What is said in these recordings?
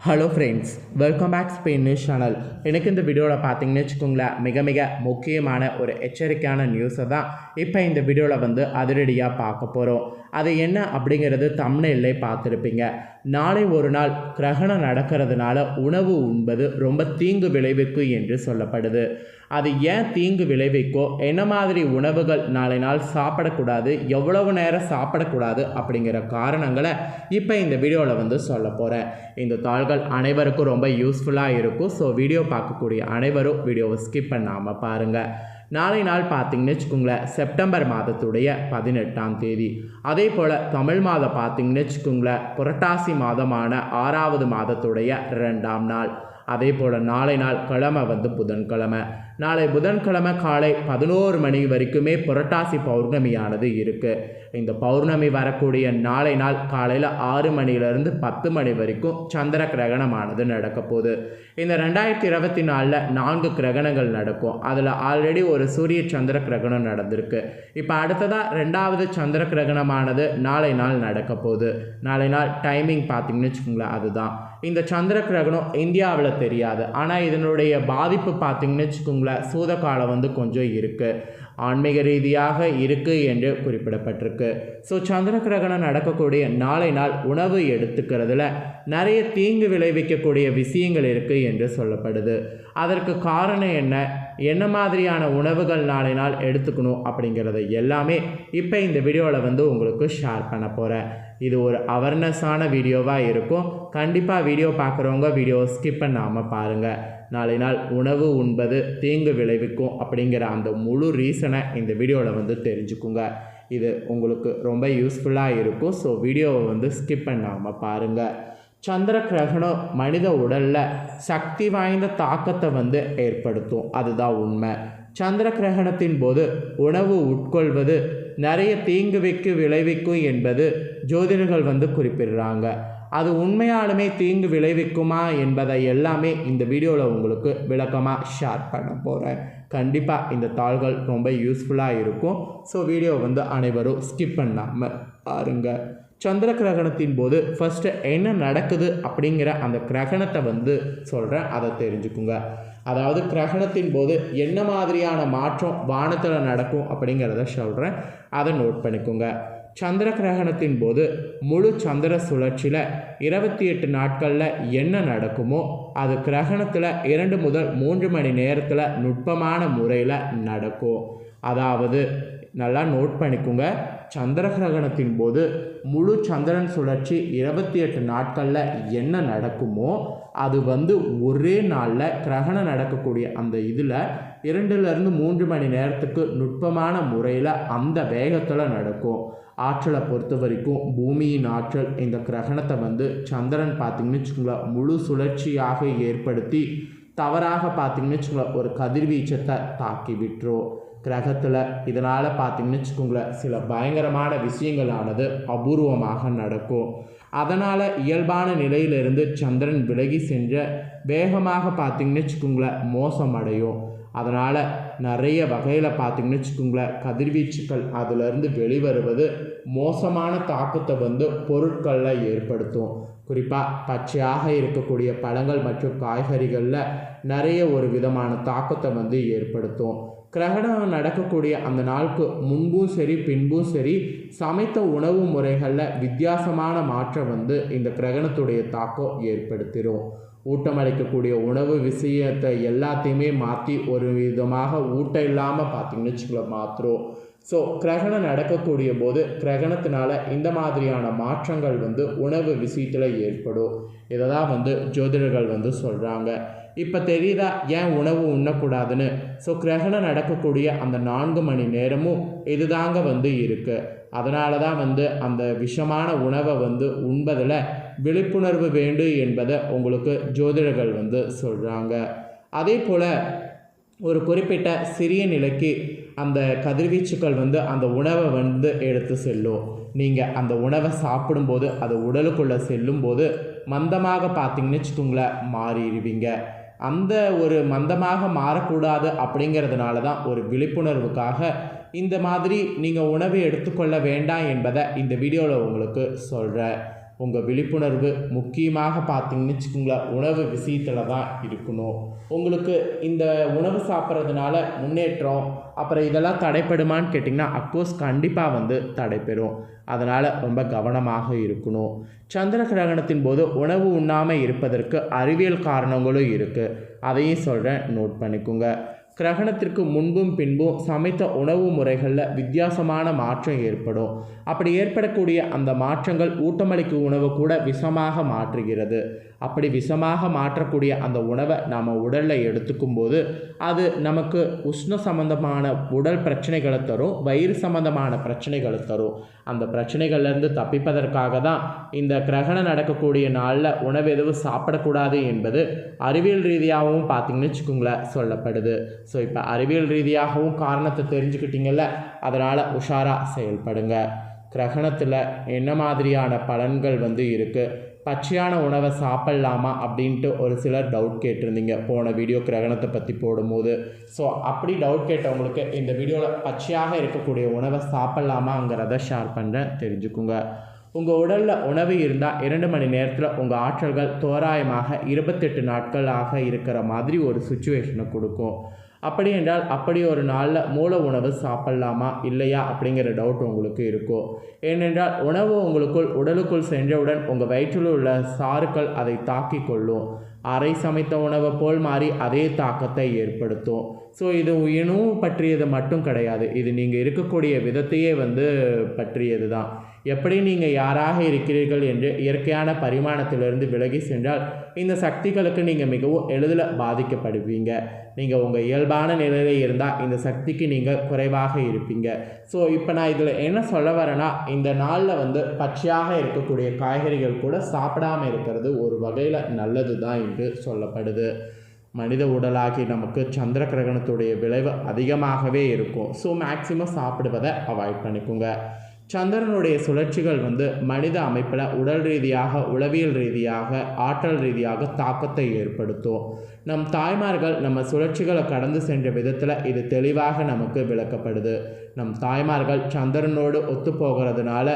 Hello friends welcome back Spain news channel எனக்கு இந்த வீடியோவில் பார்த்தீங்கன்னு வச்சுக்கோங்களேன் மிக மிக முக்கியமான ஒரு எச்சரிக்கையான நியூஸை தான் இப்போ இந்த வீடியோவில் வந்து அதிரடியாக பார்க்க போகிறோம் அது என்ன அப்படிங்கிறது தமிழ்நிலே பார்த்துருப்பீங்க. நாளை ஒரு நாள் கிரகணம் நடக்கிறதுனால உணவு உண்பது ரொம்ப தீங்கு விளைவிக்கும் என்று சொல்லப்படுது. அது ஏன் தீங்கு விளைவிக்கோ என்ன மாதிரி உணவுகள் நாளை நாள் சாப்பிடக்கூடாது எவ்வளவு நேரம் சாப்பிடக்கூடாது அப்படிங்கிற காரணங்களை இப்போ இந்த வீடியோவில் வந்து சொல்ல போகிறேன் இந்த தாள்கள் அனைவருக்கும் ரொம்ப யூஸ்ஃபுல்லாக இருக்கும். ஸோ வீடியோ பார்க்கக்கூடிய அனைவரும் வீடியோவை ஸ்கிப் பண்ணாமல் பாருங்கள் நாளை நாள் பார்த்தீங்கன்னு வச்சுக்கோங்களேன் செப்டம்பர் மாதத்துடைய பதினெட்டாம் தேதி. அதே போல் தமிழ் மாதம் பார்த்தீங்கன்னு வச்சுக்கோங்களேன் புரட்டாசி மாதமான ஆறாவது மாதத்துடைய ரெண்டாம் நாள். அதே போல் நாளை நாள் கிழமை வந்து புதன்கிழமை. நாளை புதன்கிழமை காலை பதினோரு மணி வரைக்குமே புரட்டாசி பௌர்ணமியானது இருக்குது இந்த பௌர்ணமி வரக்கூடிய நாளை நாள் காலையில் ஆறு மணிலேருந்து பத்து மணி வரைக்கும் சந்திர கிரகணமானது நடக்க போகுது. இந்த ரெண்டாயிரத்தி இருபத்தி நாலில் நான்கு கிரகணங்கள் நடக்கும். அதில் ஆல்ரெடி ஒரு சூரிய சந்திர கிரகணம் நடந்திருக்கு. இப்போ அடுத்ததாக ரெண்டாவது சந்திர கிரகணமானது நாளை நாள் நடக்க போகுது. நாளை நாள் டைமிங் பார்த்தீங்கன்னு வச்சுக்கோங்களேன் அதுதான். இந்த சந்திர கிரகணம் இந்தியாவில் தெரியாது. ஆனால் இதனுடைய பாதிப்பு பார்த்திங்கன்னு வச்சுக்கோங்களேன் சூத காலம் வந்து கொஞ்சம் இருக்குது ஆன்மீக ரீதியாக இருக்குது என்று குறிப்பிடப்பட்டிருக்கு. ஸோ சந்திர கிரகணம் நடக்கக்கூடிய நாளை நாள் உணவு எடுத்துக்கிறதுல நிறைய தீங்கு விளைவிக்கக்கூடிய விஷயங்கள் இருக்குது என்று சொல்லப்படுது. அதற்கு காரணம் என்ன? என்ன மாதிரியான உணவுகள் நாளை நாள் எடுத்துக்கணும் அப்படிங்கிறத எல்லாமே இப்போ இந்த வீடியோவில் வந்து உங்களுக்கு ஷேர் பண்ண போகிறேன் இது ஒரு அவேர்னஸான வீடியோவாக இருக்கும். கண்டிப்பாக வீடியோ பார்க்குறவங்க வீடியோ ஸ்கிப் பண்ணாமல் பாருங்கள் நாளை நாள் உணவு உண்பது தீங்கு விளைவிக்கும் அப்படிங்கிற அந்த முழு ரீசனை இந்த வீடியோவில் வந்து தெரிஞ்சுக்குங்க. இது உங்களுக்கு ரொம்ப யூஸ்ஃபுல்லாக இருக்கும். ஸோ வீடியோவை வந்து ஸ்கிப் பண்ணாமல் பாருங்கள் சந்திர கிரகணம் மனித உடலில் சக்தி வாய்ந்த தாக்கத்தை வந்து ஏற்படுத்தும். அதுதான் உண்மை. சந்திர கிரகணத்தின் போது உணவு உட்கொள்வது நிறைய தீங்கு வைக்கு விளைவிக்கும் என்பது ஜோதிடர்கள் வந்து குறிப்பிடுறாங்க. அது உண்மையாலுமே தீங்கு விளைவிக்குமா என்பதை எல்லாமே இந்த வீடியோவில் உங்களுக்கு விளக்கமாக ஷேர் பண்ண போகிறேன் கண்டிப்பாக இந்த தாள்கள் ரொம்ப யூஸ்ஃபுல்லாக இருக்கும். ஸோ வீடியோ வந்து அனைவரும் ஸ்கிப் பண்ணாமல் பாருங்கள் சந்திர கிரகணத்தின் போது ஃபஸ்ட்டு என்ன நடக்குது அப்படிங்கிற அந்த கிரகணத்தை வந்து சொல்கிறேன் அதை தெரிஞ்சுக்குங்க. அதாவது கிரகணத்தின் போது என்ன மாதிரியான மாற்றம் வானத்தில் நடக்கும் அப்படிங்கிறத சொல்கிறேன் அதை நோட் பண்ணிக்கோங்க. சந்திர கிரகணத்தின் போது முழு சந்திர சுழற்சியில் இருபத்தி எட்டு நாட்களில் என்ன நடக்குமோ அது கிரகணத்தில் இரண்டு முதல் மூன்று மணி நேரத்தில் நுட்பமான முறையில் நடக்கும். அதாவது நல்லா நோட் பண்ணிக்கோங்க. சந்திர கிரகணத்தின் போது முழு சந்திரன் சுழற்சி இருபத்தி எட்டு நாட்களில் என்ன நடக்குமோ அது வந்து ஒரே நாளில் கிரகணம் நடக்கக்கூடிய அந்த இதில் இரண்டுலேருந்து மூன்று மணி நேரத்துக்கு நுட்பமான முறையில் அந்த வேகத்தில் நடக்கும். ஆற்றலை பொறுத்த வரைக்கும் பூமியின் ஆற்றல் இந்த கிரகணத்தை வந்து சந்திரன் பார்த்திங்கன்னு வச்சுக்கோங்களேன் முழு சுழற்சியாக ஏற்படுத்தி தவறாக பார்த்திங்கன்னு வச்சுக்கோங்களேன் ஒரு கதிர்வீச்சத்தை தாக்கி விட்டுரும். கிரகத்தில். இதனால் பார்த்திங்கன்னு வச்சுக்கோங்களேன் சில பயங்கரமான விஷயங்களானது அபூர்வமாக நடக்கும். அதனால் இயல்பான நிலையிலிருந்து சந்திரன் விலகி சென்ற வேகமாக பார்த்திங்கன்னு வச்சுக்கோங்களேன் மோசம் அடையும் அதனால் நிறைய வகையில் பார்த்திங்கன்னு வச்சுக்கோங்களேன் கதிர்வீச்சுக்கள் அதிலிருந்து வெளிவருவது மோசமான தாக்கத்தை வந்து பொருட்களில் ஏற்படுத்தும். குறிப்பாக பச்சையாக இருக்கக்கூடிய பழங்கள் மற்றும் காய்கறிகளில் நிறைய ஒரு விதமான தாக்கத்தை வந்து ஏற்படுத்தும். கிரகணம் நடக்கக்கூடிய அந்த நாளுக்கு முன்பும் சரி பின்பும் சரி சமைத்த உணவு முறைகளில் வித்தியாசமான மாற்றம் வந்து இந்த கிரகணத்துடைய தாக்கம் ஏற்படுத்திடும் ஊட்டமளிக்கக்கூடிய உணவு விஷயத்தை எல்லாத்தையுமே மாற்றி ஒரு விதமாக ஊட்டம் இல்லாமல் பார்த்தீங்கன்னு வச்சுக்கல மாற்றுறோம் ஸோ கிரகணம் நடக்கக்கூடிய போது கிரகணத்தினால இந்த மாதிரியான மாற்றங்கள் வந்து உணவு விஷயத்தில் ஏற்படும். இதை தான் வந்து ஜோதிடர்கள் வந்து சொல்கிறாங்க இப்போ தெரியுதா? ஏன் உணவு உண்ணக்கூடாதுன்னு? ஸோ கிரகணம் நடக்கக்கூடிய அந்த நான்கு மணி நேரமும் இதுதாங்க வந்து இருக்குது அதனால தான் வந்து அந்த விஷமான உணவை வந்து உண்பதில் விழிப்புணர்வு வேண்டும் என்பதை உங்களுக்கு ஜோதிடர்கள் வந்து சொல்கிறாங்க அதே போல் ஒரு குறிப்பிட்ட சிறிய நிலைக்கு அந்த கதிர்வீச்சுக்கள் வந்து அந்த உணவை வந்து எடுத்து செல்லும். நீங்கள் அந்த உணவை சாப்பிடும்போது அது உடலுக்குள்ளே செல்லும்போது மந்தமாக பார்த்தீங்கன்னு வச்சுக்கோங்களேன் மாறிடுவீங்க. அந்த ஒரு மந்தமாக மாறக்கூடாது அப்படிங்கிறதுனால தான் ஒரு விழிப்புணர்வுக்காக இந்த மாதிரி நீங்கள் உணவை எடுத்துக்கொள்ள வேண்டாம் என்பதை இந்த வீடியோவில் உங்களுக்கு சொல்கிறேன் உங்கள் விழிப்புணர்வு முக்கியமாக பார்த்தீங்கன்னு வச்சுக்கோங்களேன் உணவு விஷயத்தில் தான் இருக்கணும். உங்களுக்கு இந்த உணவு சாப்பிட்றதுனால முன்னேற்றம் அப்புறம் இதெல்லாம் தடைப்படுமான்னு கேட்டிங்கன்னா அக்கோஸ் கண்டிப்பாக வந்து தடைபெறும். அதனால் ரொம்ப கவனமாக இருக்கணும். சந்திர கிரகணத்தின் போது உணவு உண்ணாமல் இருப்பதற்கு அறிவியல் காரணங்களும் இருக்குது அதையும் சொல்கிறேன் நோட் பண்ணிக்கோங்க. கிரகணத்திற்கு முன்பும் பின்பும் சமைத்த உணவு முறைகளில் வித்தியாசமான மாற்றம் ஏற்படும். அப்படி ஏற்படக்கூடிய அந்த மாற்றங்கள் ஊட்டமளிக்கும் உணவு கூட விஷமாக மாற்றுகிறது. அப்படி விஷமாக மாற்றக்கூடிய அந்த உணவை நாம் உடலில் எடுத்துக்கும் போது அது நமக்கு உஷ்ண சம்பந்தமான உடல் பிரச்சனைகளை தரும் வயிறு சம்பந்தமான பிரச்சனைகளை தரும். அந்த பிரச்சனைகள்லேருந்து தப்பிப்பதற்காக தான் இந்த கிரகணம் நடக்கக்கூடிய நாளில் உணவு எதுவும் சாப்பிடக்கூடாது என்பது அறிவியல் ரீதியாகவும் பார்த்தீங்கன்னு வச்சுக்கோங்களேன் சொல்லப்படுது. ஸோ இப்போ அறிவியல் ரீதியாகவும் காரணத்தை தெரிஞ்சுக்கிட்டீங்கல்ல அதனால் உஷாராக செயல்படுங்க. கிரகணத்தில் என்ன மாதிரியான பலன்கள் வந்து இருக்குது பச்சையான உணவை சாப்பிட்லாமா அப்படின்ட்டு ஒரு சிலர் டவுட் கேட்டிருந்தீங்க போன வீடியோ கிரகணத்தை பற்றி போடும்போது. ஸோ அப்படி டவுட் கேட்டவங்களுக்கு இந்த வீடியோவில் பச்சையாக இருக்கக்கூடிய உணவை சாப்பிட்லாமாங்கிறத ஷேர் பண்ணுறேன் தெரிஞ்சுக்குங்க. உங்கள் உடலில் உணவு இருந்தால் இரண்டு மணி நேரத்தில் உங்கள் ஆற்றல்கள் தோராயமாக இருபத்தெட்டு நாட்களாக இருக்கிற மாதிரி ஒரு சுச்சுவேஷனை கொடுக்கும். அப்படி என்றால் அப்படி ஒரு நாளில் மூல உணவு சாப்பிட்லாமா? இல்லையா? அப்படிங்கிற டவுட் உங்களுக்கு இருக்கும் ஏனென்றால் உணவு உங்களுக்குள் உடலுக்குள் சென்றவுடன் உங்கள் வயிற்றில் உள்ள சாறுக்கள் அதை தாக்கி கொள்ளும். அரை சமைத்த உணவை போல் மாறி அதே தாக்கத்தை ஏற்படுத்தும். ஸோ இது உயினும் பற்றியது மட்டும் கிடையாது. இது நீங்கள் இருக்கக்கூடிய விதத்தையே வந்து பற்றியது தான் எப்படி நீங்கள் யாராக இருக்கிறீர்கள் என்று இயற்கையான பரிமாணத்திலிருந்து விலகி சென்றால் இந்த சக்திகளுக்கு நீங்கள் மிகவும் எளிதில் பாதிக்கப்படுவீங்க. நீங்கள் உங்கள் இயல்பான நிலையில் இருந்தால் இந்த சக்திக்கு நீங்கள் குறைவாக இருப்பீங்க. ஸோ இப்போ நான் இதில் என்ன சொல்ல வரேன்னா இந்த நாளில் வந்து பச்சையாக இருக்கக்கூடிய காய்கறிகள் கூட சாப்பிடாமல் இருக்கிறது ஒரு வகையில் நல்லது தான் என்று சொல்லப்படுது. மனித உடலாகி நமக்கு சந்திர கிரகணத்துடைய விளைவு அதிகமாகவே இருக்கும். ஸோ மேக்சிமம் சாப்பிடுவதை அவாய்ட் பண்ணிக்கோங்க. சந்திரனுடைய சுழற்சிகள் வந்து மனித அமைப்பில் உடல் ரீதியாக உளவியல் ரீதியாக ஆற்றல் ரீதியாக தாக்கத்தை ஏற்படுத்தும். நம் தாய்மார்கள் நம்ம சுழற்சிகளை கடந்து சென்ற விதத்தில் இது தெளிவாக நமக்கு விளக்கப்படுது. நம் தாய்மார்கள் சந்திரனோடு ஒத்து போகிறதுனால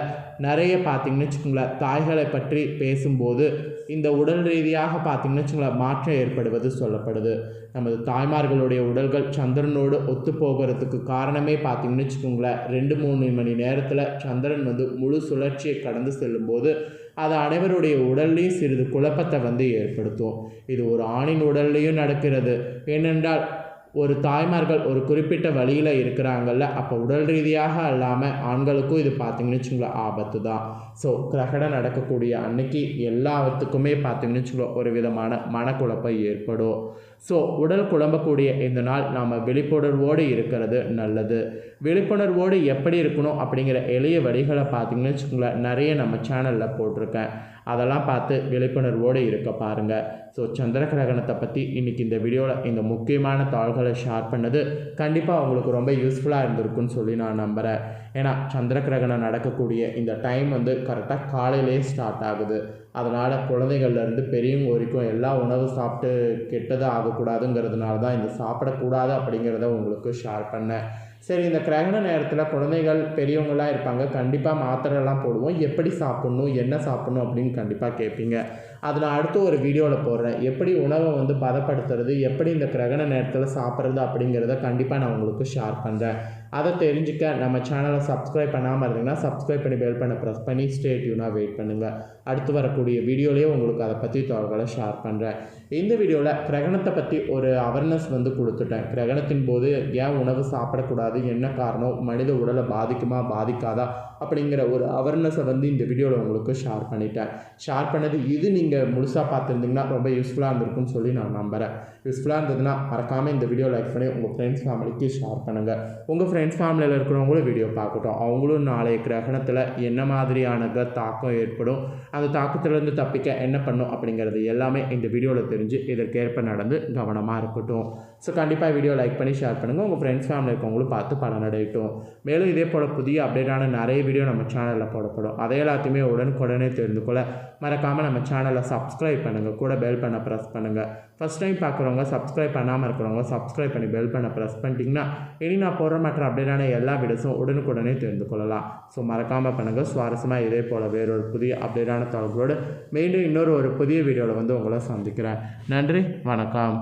நிறைய பார்த்திங்கன்னு வச்சுக்கோங்களேன் தாய்களை பற்றி பேசும்போது இந்த உடல் ரீதியாக பார்த்திங்கன்னு வச்சுக்கோங்களேன் மாற்றம் ஏற்படுவது சொல்லப்படுது. நமது தாய்மார்களுடைய உடல்கள் சந்திரனோடு ஒத்து போகிறதுக்கு காரணமே பார்த்திங்கன்னு வச்சுக்கோங்களேன். ரெண்டு மூணு மணி நேரத்தில் சந்திரன் வந்து முழு சுழற்சியை கடந்து செல்லும்போது அது அனைவருடைய உடல்லையும் சிறிது குழப்பத்தை வந்து ஏற்படுத்தும். இது ஒரு ஆணின் உடல்லையும் நடக்கிறது. ஏனென்றால் ஒரு தாய்மார்கள் ஒரு குறிப்பிட்ட வழியில் இருக்கிறாங்கல்ல அப்போ உடல் ரீதியாக அல்லாமல் ஆண்களுக்கும் இது பார்த்தீங்கன்னு வச்சுங்களேன் ஆபத்து தான். ஸோ கிரகடம் நடக்கக்கூடிய அன்னைக்கு எல்லாத்துக்குமே பார்த்திங்கன்னு வச்சுக்கோங்க ஒரு விதமான மனக்குழப்பம் ஏற்படும். ஸோ உடல் குழம்பக்கூடிய இந்த நாள் நாம் விழிப்புணர்வோடு இருக்கிறது நல்லது. விழிப்புணர்வோடு எப்படி இருக்கணும் அப்படிங்கிற எளிய வழிகளை பார்த்தீங்கன்னு வச்சுக்கோங்களேன் நிறைய நம்ம சேனலில் போட்டிருக்கேன். அதெல்லாம் பார்த்து விழிப்புணர்வோடு இருக்க பாருங்கள் ஸோ சந்திர கிரகணத்தை பற்றி இன்றைக்கி இந்த வீடியோவில் இந்த முக்கியமான தாள்களை ஷேர் பண்ணது கண்டிப்பாக உங்களுக்கு ரொம்ப யூஸ்ஃபுல்லாக இருந்திருக்குன்னு சொல்லி நான் நம்புகிறேன் ஏன்னா சந்திர கிரகணம் நடக்கக்கூடிய இந்த டைம் வந்து கரெக்டாக காலையிலே ஸ்டார்ட் ஆகுது. அதனால் குழந்தைகள்லேருந்து பெரியவங்க வரைக்கும் எல்லா உணவு சாப்பிட்டு கெட்டதாக ஆகக்கூடாதுங்கிறதுனால தான் இந்த சாப்பிடக்கூடாது அப்படிங்கிறத உங்களுக்கு ஷேர் பண்ணேன். சரி இந்த கிரகண நேரத்தில் குழந்தைகள் பெரியவங்களாம் இருப்பாங்க. கண்டிப்பாக மாத்திரைலாம் போடுவோம். எப்படி சாப்பிட்ணும் என்ன சாப்பிட்ணும் அப்படின்னு கண்டிப்பாக கேட்பீங்க. அது நான் அடுத்து ஒரு வீடியோவில் போடுறேன். எப்படி உணவை வந்து பதப்படுத்துறது எப்படி இந்த கிரகண நேரத்தில் சாப்பிட்றது அப்படிங்கிறத கண்டிப்பாக நான் உங்களுக்கு ஷேர் பண்ணுறேன் அதை தெரிஞ்சுக்க நம்ம சேனலை சப்ஸ்கிரைப் பண்ணாமல் இருந்தீங்கன்னா சப்ஸ்கிரைப் பண்ணி பெல் பண்ண ப்ரெஸ் பண்ணி ஸ்டே டியூனாக வெயிட் பண்ணுங்கள் அடுத்து வரக்கூடிய வீடியோலேயே உங்களுக்கு அதை பற்றி தகவல்களை ஷேர் பண்ணுறேன் இந்த வீடியோவில் கிரகணத்தை பற்றி ஒரு அவேர்னஸ் வந்து கொடுத்துட்டேன். கிரகணத்தின் போது ஏன் உணவு சாப்பிடக்கூடாது? என்ன காரணம்? மனித உடலை பாதிக்குமா? பாதிக்காதா? அப்படிங்கிற ஒரு அவேர்னஸை வந்து இந்த வீடியோவில் உங்களுக்கு ஷேர் பண்ணிட்டேன். ஷேர் பண்ணது இது நீங்கள் முழுசாக பார்த்துருந்தீங்கன்னா ரொம்ப யூஸ்ஃபுல்லாக இருந்திருக்கும்னு சொல்லி நான் நம்புகிறேன் யூஸ்ஃபுல்லாக இருந்ததுன்னா மறக்காமல் இந்த வீடியோ லைக் பண்ணி உங்கள் ஃப்ரெண்ட்ஸ் ஃபேமிலிக்கு ஷேர் பண்ணுங்கள் உங்கள் ஃப்ரெண்ட்ஸ் ஃபேமிலியில் இருக்கிறவங்களும் வீடியோ பார்க்கட்டும். அவங்களும் நாளைய கிரகணத்தில் என்ன மாதிரியான தாக்கம் ஏற்படும்? அந்த தாக்கத்திலேருந்து தப்பிக்க என்ன பண்ணும்? அப்படிங்கிறது எல்லாமே இந்த வீடியோவில் தெரிஞ்சு இதற்கேற்ப நடந்து கவனமாக இருக்கட்டும். ஸோ கண்டிப்பாக வீடியோ லைக் பண்ணி ஷேர் பண்ணுங்கள் உங்கள் ஃப்ரெண்ட்ஸ் ஃபேமிலி இருக்கவங்களும் பார்த்து பலனடையட்டும் மேலும் இதே போல் புதிய அப்டேட்டான நிறைய வீடியோ நம்ம சேனலில் போடப்படும். அதை எல்லாத்தையுமே உடனுக்குடனே தெரிந்து கொள்ள மறக்காமல் நம்ம சேனலை சப்ஸ்கிரைப் பண்ணுங்கள் கூட பெல் பண்ண ப்ரெஸ் பண்ணுங்கள் ஃபஸ்ட் டைம் பார்க்குறவங்க சப்ஸ்கிரைப் பண்ணாமல் இருக்கிறவங்க சப்ஸ்கிரைப் பண்ணி பெல் பண்ண ப்ரெஸ் பண்ணிட்டீங்கன்னா இனி நான் போடுற மற்ற அப்டேட்டான எல்லா வீடியோஸும் உடனுக்குடனே தெரிந்து கொள்ளலாம். ஸோ மறக்காமல் பண்ணுங்கள் சுவாரஸ்யமாக இதே போல் வேறொரு புதிய அப்டேட்டான தகவலோடு மீண்டும் இன்னொரு ஒரு புதிய வீடியோவில் வந்து உங்களை சந்திக்கிறேன். நன்றி. வணக்கம்.